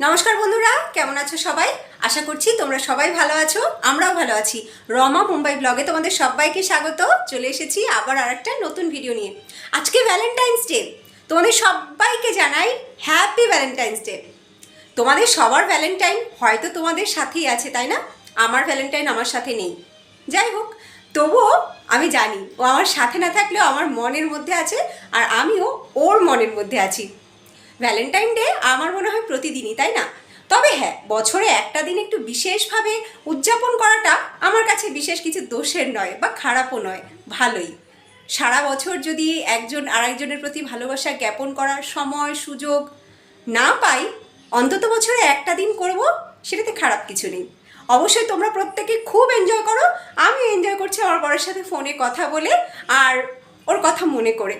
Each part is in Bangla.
নমস্কার বন্ধুরা, কেমন আছো সবাই? আশা করছি তোমরা সবাই ভালো আছো, আমরাও ভালো আছি। রমা মুম্বাই ব্লগে তোমাদের সবাইকে স্বাগত। চলে এসেছি আবার আর একটা নতুন ভিডিও নিয়ে। আজকে ভ্যালেন্টাইন্স ডে তোমাদের সবাইকে জানাই হ্যাপি ভ্যালেন্টাইন্স ডে তোমাদের সবার ভ্যালেন্টাইন হয়তো তোমাদের সাথেই আছে, তাই না? আমার ভ্যালেন্টাইন আমার সাথে নেই। যাই হোক, তবুও আমি জানি, ও আমার সাথে না থাকলেও আমার মনের মধ্যে আছে, আর আমিও ওর মনের মধ্যে আছি। ভ্যালেন্টাইন ডে আমার মনে হয় প্রতিদিনই, তাই না? তবে হ্যাঁ বছরে একটা দিন একটু বিশেষভাবে উদযাপন করাটা আমার কাছে বিশেষ কিছু দোষের নয় বা খারাপও নয়, ভালোই। সারা বছর যদি একজন আরেকজনের প্রতি ভালোবাসা জ্ঞাপন করার সময়, সুযোগ না পাই, অন্তত বছরে একটা দিন করব, সেটাতে খারাপ কিছু নেই। অবশ্যই তোমরা প্রত্যেকে খুব এনজয় করো আমি এনজয় করছি আমার বরের সাথে ফোনে কথা বলে, আর ওর কথা মনে করে।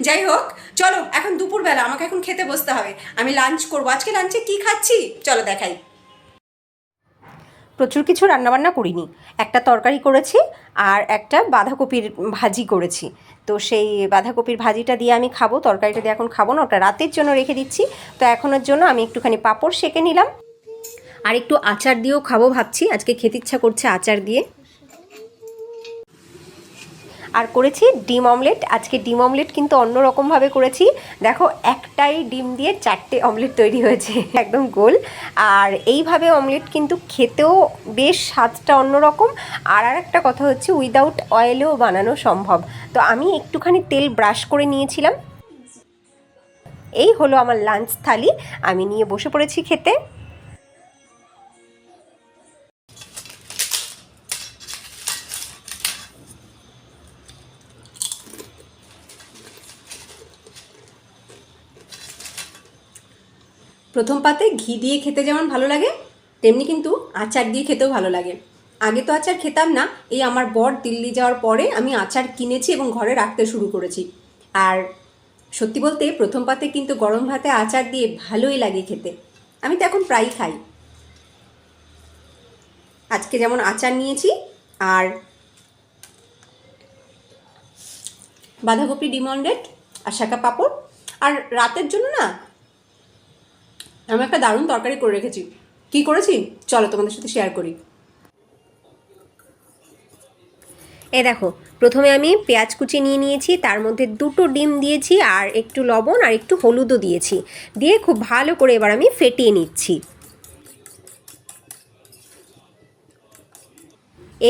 যাই হোক, চলো, এখন দুপুরবেলা আমাকে এখন খেতে বসতে হবে। আমি লাঞ্চ করব। আজকে লাঞ্চে কি খাচ্ছি? চলো দেখাই। প্রচুর কিছু রান্নাবান্না করিনি। একটা তরকারি করেছি আর একটা বাঁধাকপির ভাজি করেছি। তো সেই বাঁধাকপির ভাজিটা দিয়ে আমি খাব, তরকারিটা দিয়ে এখন খাব না, ওটা রাতের জন্য রেখে দিচ্ছি। তো এখনের জন্য আমি একটুখানি পাঁপড় সেকে নিলাম। আর একটু আচার দিয়েও খাব ভাবছি। আজকে খেতে ইচ্ছা করছে আচার দিয়ে। আর করেছি ডিম অমলেট। আজকে ডিম অমলেট কিন্তু অন্যরকমভাবে করেছি। দেখো, একটাই ডিম দিয়ে চারটে অমলেট তৈরি হয়েছে, একদম গোল। আর এইভাবে অমলেট কিন্তু খেতেও বেশ স্বাদটা অন্যরকম আর আর একটা কথা হচ্ছে উইদাউট অয়েলেও বানানো সম্ভব। তো আমি একটুখানি তেল ব্রাশ করে নিয়েছিলাম। এই হলো আমার লাঞ্চ থালি। আমি নিয়ে বসে পড়েছি খেতে। প্রথম পাতে ঘি দিয়ে খেতে যেমন ভালো লাগে, তেমনি কিন্তু আচার দিয়ে খেতেও ভালো লাগে। আগে তো আচার খেতাম না, এই আমার বর দিল্লি যাওয়ার পরে আমি আচার কিনেছি এবং ঘরে রাখতে শুরু করেছি। আর সত্যি বলতে প্রথম পাতে কিন্তু গরম ভাতে আচার দিয়ে ভালোই লাগে খেতে। আমি তো এখন প্রায়ই খাই। আজকে যেমন আচার নিয়েছি, আর বাঁধাকপি ডিম অমলেট আর শাঁকা পাঁপড়। আর রাতের জন্য না আমি একটা দারুণ তরকারি করে রেখেছি। কি করেছি? চলো তোমাদের সাথে শেয়ার করি। এ দেখো, প্রথমে আমি পেঁয়াজ কুচি নিয়ে নিয়েছি, তার মধ্যে দুটো ডিম দিয়েছি, আর একটু লবণ আর একটু হলুদও দিয়েছি। দিয়ে খুব ভালো করে এবার আমি ফেটিয়ে নিচ্ছি।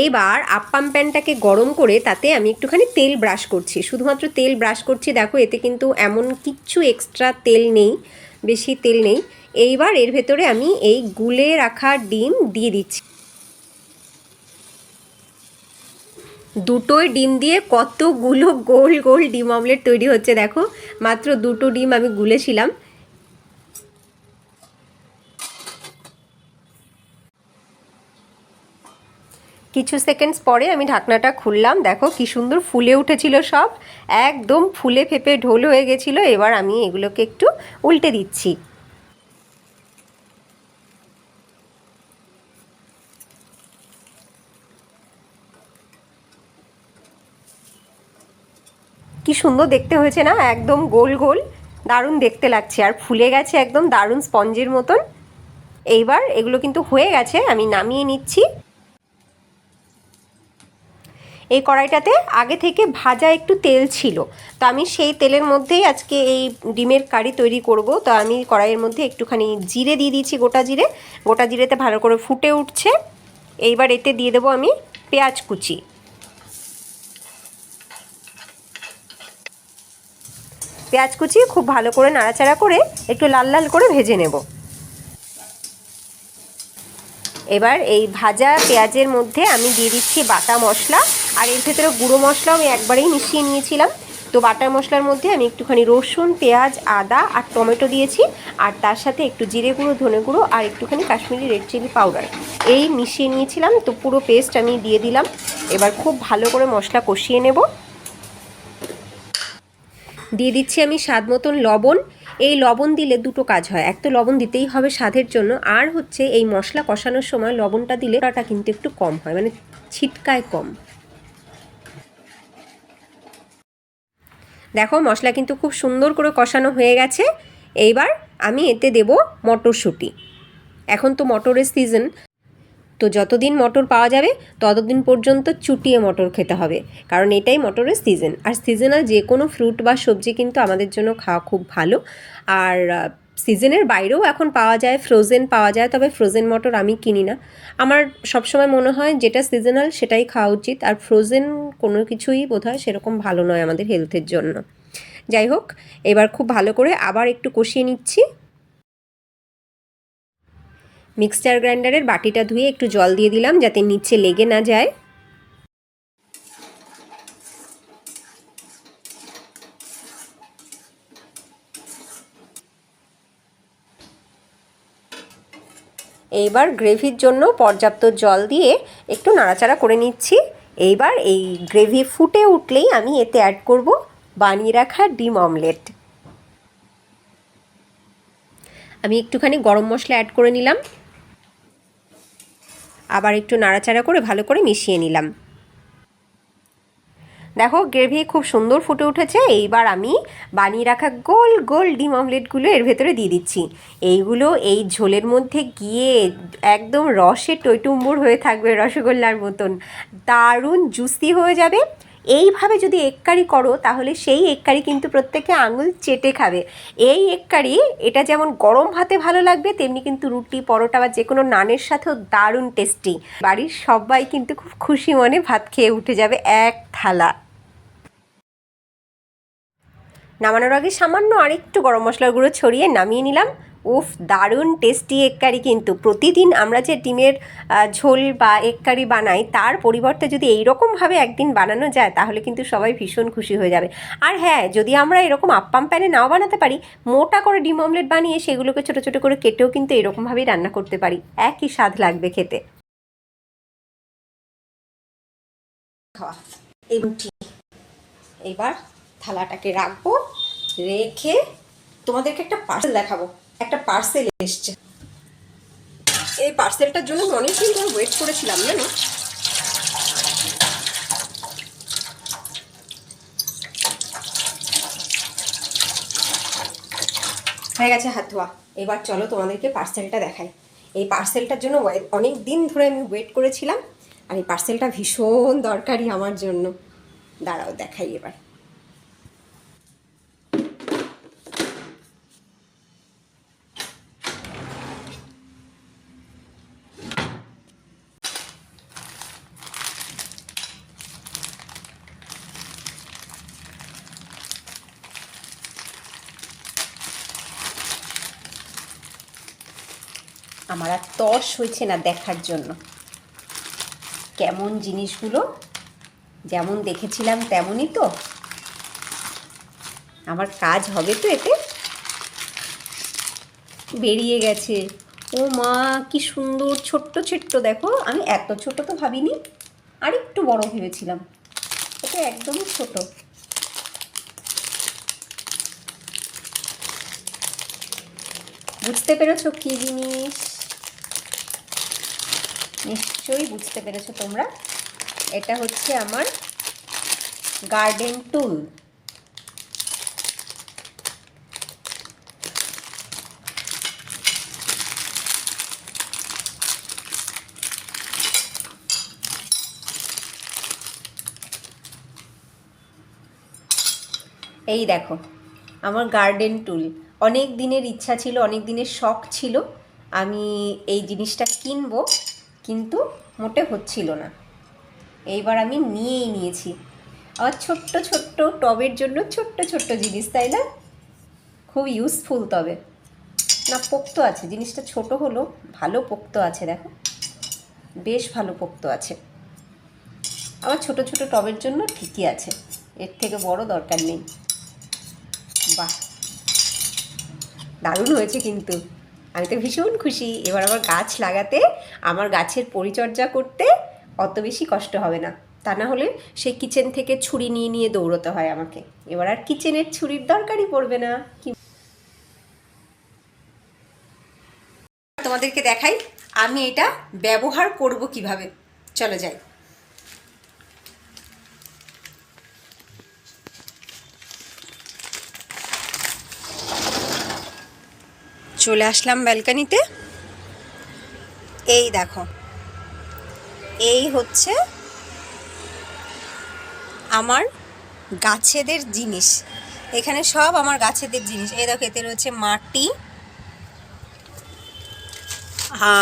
এইবার আপ্পাম প্যানটাকে গরম করে তাতে আমি একটুখানি তেল ব্রাশ করছি। শুধুমাত্র তেল ব্রাশ করছি, দেখো, এতে কিন্তু এমন কিচ্ছু এক্সট্রা তেল নেই, বেশি তেল নেই। এইবার এর ভেতরে আমি এই গুলে রাখা ডিম দিয়ে দিচ্ছি। দুটোই ডিম দিয়ে কতগুলো গোল গোল ডিম অমলেট তৈরি হচ্ছে দেখো। মাত্র দুটো ডিম আমি গুলেছিলাম। কিছু সেকেন্ডস পরে আমি ঢাকনাটা খুললাম। দেখো কি সুন্দর ফুলে উঠেছিল সব। একদম ফুলে ফেপে ঢোল হয়ে গেছিল। এবার আমি এগুলোকে একটু উল্টে দিচ্ছি। কি সুন্দর দেখতে হয়েছে না? একদম গোল গোল। দারুণ দেখতে লাগছে। আর ফুলে গেছে একদম দারুণ স্পঞ্জের মতন। এইবার এগুলো কিন্তু হয়ে গেছে, আমি নামিয়ে নিচ্ছি। এই কড়াইটাতে আগে থেকে ভাজা একটু তেল ছিল। তো আমি সেই তেলের মধ্যেই আজকে এই ডিমের কারি তৈরি করব। তো আমি কড়াইয়ের মধ্যে একটুখানি জিরে দিয়ে দিয়েছি, গোটা জিরে। গোটা জিরেতে ভালো করে ফুটে উঠছে। এইবার এতে দিয়ে দেবো আমি পেঁয়াজ কুচি। পেঁয়াজ কুচি খুব ভালো করে নাড়াচাড়া করে একটু লাল লাল করে ভেজে নেব। এবার এই ভাজা পেঁয়াজের মধ্যে আমি দিয়ে দিচ্ছি বাটা মশলা, আর এর ভেতরে গুঁড়ো মশলাও আমি একবারেই মিশিয়ে নিয়েছিলাম। তো বাটা মশলার মধ্যে আমি একটুখানি রসুন, পেঁয়াজ, আদা আর টমেটো দিয়েছি, আর তার সাথে একটু জিরে গুঁড়ো, ধনে গুঁড়ো আর একটুখানি কাশ্মীরি রেড চিলি পাউডার। এই মিশিয়ে নিয়েছিলাম, তো পুরো পেস্ট আমি দিয়ে দিলাম। এবার খুব ভালো করে মশলা কষিয়ে নেব। দিয়ে দিচ্ছি আমি স্বাদ মতন লবণ। এই লবণ দিলে দুটো কাজ হয়। এক তো লবণ দিতেই হবে স্বাদের জন্য। আর হচ্ছে এই মশলা কষানোর সময় লবণটা দিলে ওটা কিন্তু একটু কম হয় মানে ছিটকায় কম। দেখো মশলা কিন্তু খুব সুন্দর করে কষানো হয়ে গেছে। এইবার আমি এতে দেব মটরশুঁটি। এখন তো মটরের সিজন তো যতদিন মটর পাওয়া যাবে, ততদিন পর্যন্ত চুটিয়ে মটর খেতে হবে। কারণ এটাই মটরের সিজন আর সিজনাল যে কোনো ফ্রুট বা সবজি কিন্তু আমাদের জন্য খাওয়া খুব ভালো। আর সিজনের বাইরেও এখন পাওয়া যায় ফ্রোজেন পাওয়া যায়, তবে ফ্রোজেন মটর আমি কিনি না। আমার সবসময় মনে হয় যেটা সিজনাল সেটাই খাওয়া উচিত। আর ফ্রোজেন কোনো কিছুই বোধহয় সেরকম ভালো নয় আমাদের হেলথের জন্য। যাই হোক, এবার খুব ভালো করে আবার একটু কষিয়ে নিচ্ছি। মিক্সচার গ্রাইন্ডারের বাটিটা ধুয়ে একটু জল দিয়ে দিলাম যাতে নিচে লেগে না যায়। এইবার গ্রেভির জন্য পর্যাপ্ত জল দিয়ে একটু নাড়াচাড়া করে নিচ্ছি। এইবার এই গ্রেভি ফুটে উঠলেই আমি এতে অ্যাড করব বানিয়ে রাখা ডিম অমলেট। আমি একটুখানি গরম মশলা অ্যাড করে নিলাম। আবার একটু নাড়াচাড়া করে ভালো করে মিশিয়ে নিলাম। দেখো, গ্রেভি খুব সুন্দর ফুটে উঠেছে। এইবার আমি বানিয়ে রাখা গোল গোল ডিম অমলেটগুলো এর ভেতরে দিয়ে দিচ্ছি। এইগুলো এই ঝোলের মধ্যে গিয়ে একদম রসে টৈটুম্বুর হয়ে থাকবে রসগোল্লার মতন। দারুণ জুসি হয়ে যাবে। এইভাবে যদি এগ কারি, তাহলে সেই এগ কারি কিন্তু প্রত্যেকে আঙুল চেটে খাবে। এই এগ কারি এটা যেমন গরম ভাতে ভালো লাগবে, তেমনি কিন্তু রুটি, পরোটা বা যে কোনো নানের সাথেও দারুণ টেস্টি বাড়ির সবাই কিন্তু খুব খুশি মনে ভাত খেয়ে উঠে যাবে এক থালা। নামানোর আগে সামান্য আরেকটু গরম মশলার গুঁড়ো ছড়িয়ে নামিয়ে নিলাম। উফ, দারুণ টেস্টি এগ কারি কিন্তু। প্রতিদিন আমরা যে ডিমের ঝোল বা এগ কারি বানাই, তার পরিবর্তে যদি এইরকমভাবে একদিন বানানো যায়, তাহলে কিন্তু সবাই ভীষণ খুশি হয়ে যাবে। আর হ্যাঁ যদি আমরা এরকম আপ্পাম প্যানে নাও বানাতে পারি, মোটা করে ডিম অমলেট বানিয়ে সেগুলোকে ছোটো ছোটো করে কেটেও কিন্তু এরকমভাবেই রান্না করতে পারি। একই স্বাদ লাগবে খেতে। খাওয়া। এবার থালাটাকে রাখব, রেখে তোমাদেরকে একটা পার্সেল দেখাবো। একটা পার্সেল এসছে। এই পার্সেলটার জন্য আমি অনেকদিন ধরে ওয়েট করেছিলাম, জানো? হয়ে গেছে হাত ধোয়া। এবার চলো তোমাদেরকে পার্সেলটা দেখাই। এই পার্সেলটার জন্য অনেক দিন ধরে আমি ওয়েট করেছিলাম, আর এই পার্সেলটা ভীষণ দরকারি আমার জন্য। দাঁড়াও, দেখাই এবার। আমার আর তস হয়েছে না দেখার জন্য। কেমন জিনিসগুলো, যেমন দেখেছিলাম তেমনই তো। আমার কাজ হবে তো এতে। বেরিয়ে গেছে। ও মা, কি সুন্দর ছোট্ট ছোট্ট, দেখো। আমি এত ছোট তো ভাবিনি। আর একটু বড় ভেবেছিলাম। এটা একদমই ছোট। বুঝতে পেরেছ কী জিনিস? নিশ্চয়ই বুঝতে পেরেছ তোমরা। এটা হচ্ছে আমার গার্ডেন টুল এই দেখো, আমার গার্ডেন টুল অনেক দিনের ইচ্ছা ছিল, অনেক দিনের শখ ছিল আমি এই জিনিসটা কিনবো। কিন্তু মোটে হচ্ছিল না। এইবার আমি নিয়েই নিয়েছি। আবার ছোট্ট ছোট্ট, টবের জন্য ছোট্ট ছোট্ট জিনিস, তাই না? খুব ইউজফুল তবে। না, পোক্ত আছে। জিনিসটা ছোট হলো, ভালো পোক্ত আছে, দেখো। বেশ ভালো পোক্ত আছে। আবার ছোট ছোট টবের জন্য ঠিকই আছে। এর থেকে বড় দরকার নেই। বাহ! দারুণ হয়েছে কিন্তু। আমি তো ভীষণ খুশি। এবার আমার গাছ লাগাতে, আমার গাছের পরিচর্যা করতে অত বেশি কষ্ট হবে না। তা না হলে সেই কিচেন থেকে ছুরি নিয়ে নিয়ে দৌড়তে হয় আমাকে। এবার আর কিচেনের ছুরির দরকারই পড়বে না। কি তোমাদেরকে দেখাই, আমি এটা ব্যবহার করব কীভাবে। চলো যাই। চলে আসলাম ব্যালকানিতে। এই দেখো, এই হচ্ছে আমার গাছেদের জিনিস। এখানে সব আমার গাছেদের জিনিস। এই দেখো, এতে রয়েছে মাটি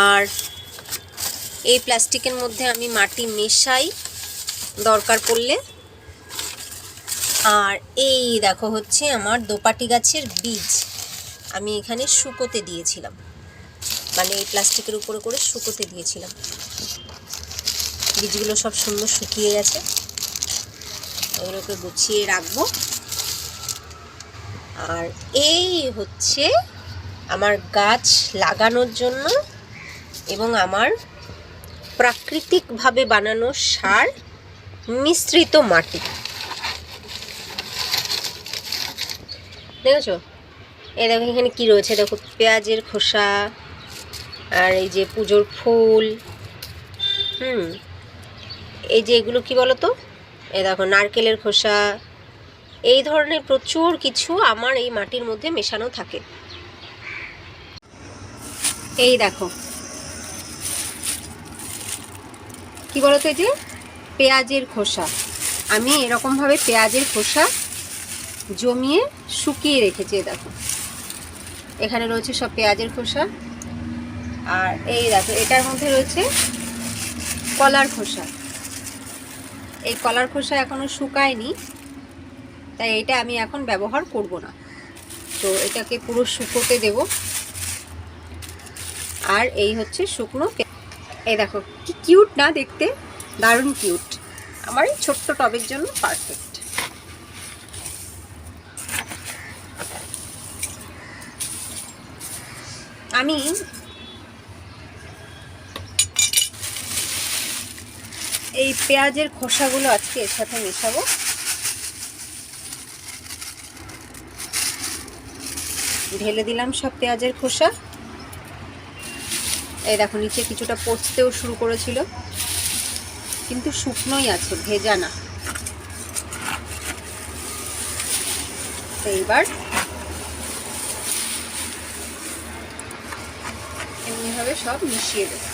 আর এই প্লাস্টিকের মধ্যে আমি মাটি মেশাই দরকার পড়লে। আর এই দেখো, হচ্ছে আমার দোপাটি গাছের বীজ। আমি এখানে শুকোতে দিয়েছিলাম। মানে এই প্লাস্টিকের উপরে করে শুকোতে দিয়েছিলাম। বীজগুলো সব সুন্দর শুকিয়ে গেছে। এগুলোকে গুছিয়ে রাখব। আর এই হচ্ছে আমার গাছ লাগানোর জন্য এবং আমার প্রাকৃতিকভাবে বানানো সার মিশ্রিত মাটি। দেখেছ? এই দেখো এখানে কি রয়েছে? দেখো পেঁয়াজের খোসা, আর এই যে পুজোর ফুল, হুম। এই যে এগুলো কি বলো তো এই দেখো নারকেলের খোসা, এই ধরনের প্রচুর কিছু আমার এই মাটির মধ্যে মেশানো থাকে। এই দেখো। কি বলো তো এই যে? পেঁয়াজের খোসা। আমি এরকমভাবে পেঁয়াজের খোসা জমিয়ে শুকিয়ে রেখেছি দেখো। এখানে রয়েছে সব পেঁয়াজের খোসা। আর এই দেখো, এটার মধ্যে রয়েছে কলার খোসা। এই কলার খোসা এখনও শুকায়নি, তাই এটা আমি এখন ব্যবহার করব না। তো এটাকে পুরো শুকোতে দেব। আর এই হচ্ছে শুকনো এই দেখো, কি কিউট না দেখতে? দারুণ কিউট আমার এই ছোট্ট টবের জন্য পারফেক্ট আমি এই পেঁয়াজের খোসাগুলো আজকে এর সাথে মেশাবো। ঢেলে দিলাম সব পেঁয়াজের খোসা। এই দেখো, নিচে কিছুটা পচতেও শুরু করেছিল, কিন্তু শুকনোই আছে, ভেজা না। এইবার এমনিভাবে সব মিশিয়ে দেবো।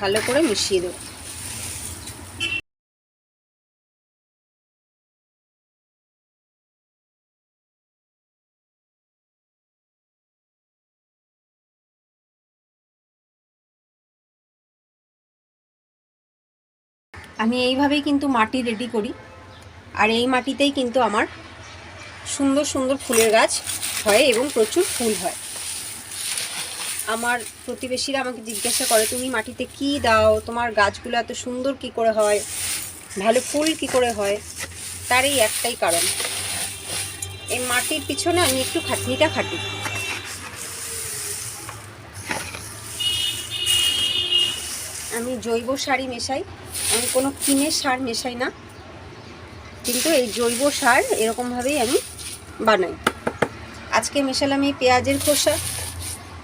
ভালো করে মিশিয়ে দেবো। আমি এইভাবেই কিন্তু মাটি রেডি করি। আর এই মাটিতেই কিন্তু আমার সুন্দর সুন্দর ফুলের গাছ হয় এবং প্রচুর ফুল হয়। আমার প্রতিবেশীরা আমাকে জিজ্ঞাসা করে, তুমি মাটিতে কি দাও? তোমার গাছগুলো এত সুন্দর কি করে হয়? ভালো ফুল কি করে হয়? তার এই একটাই কারণ। এই মাটির পিছনে আমি একটু খাটনিটা খাটি। আমি জৈব সারই মেশাই। আমি কোনো কিনের সার মেশাই না। কিন্তু এই জৈব সার এরকমভাবেই আমি বানাই। আজকে মেশালাম এই পেঁয়াজের খোসা,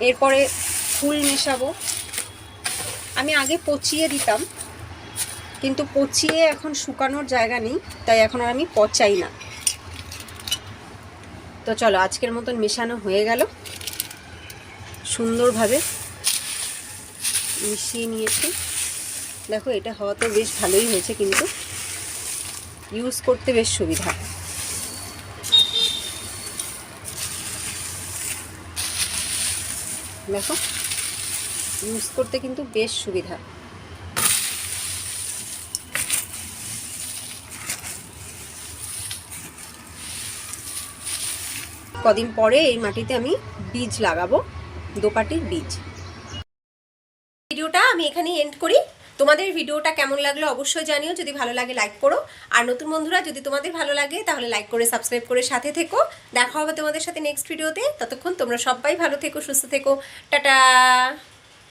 এরপরে ফুল মেশাবো। আমি আগে পচিয়ে দিতাম, কিন্তু পচিয়ে এখন শুকানোর জায়গা নেই, তাই এখন আর আমি পচাই না। তো চলো, আজকের মতন মেশানো হয়ে গেল। সুন্দরভাবে মিশিয়ে নিয়েছি। দেখো, এটা হওয়া তো বেশ ভালোই হয়েছে, কিন্তু ইউজ করতে বেশ সুবিধা। দেখো। ইউজ করতে কিন্তু বেশ সুবিধা। কদিন পরে এই মাটিতে আমি বীজ লাগাবো, দোপাটির বীজ। ভিডিওটা আমি এখানেই এন্ড করি। তোমাদের ভিডিওটা কেমন লাগল অবশ্যই জানিও। যদি ভালো লাগে লাইক করো। আর নতুন বন্ধুরা, যদি তোমাদের ভালো লাগে, তাহলে লাইক করে সাবস্ক্রাইব করে সাথে থেকো। দেখা হবে তোমাদের সাথে নেক্সট ভিডিওতে ততক্ষণ তোমরা সবাই ভালো থেকো, সুস্থ থেকো। টাটা!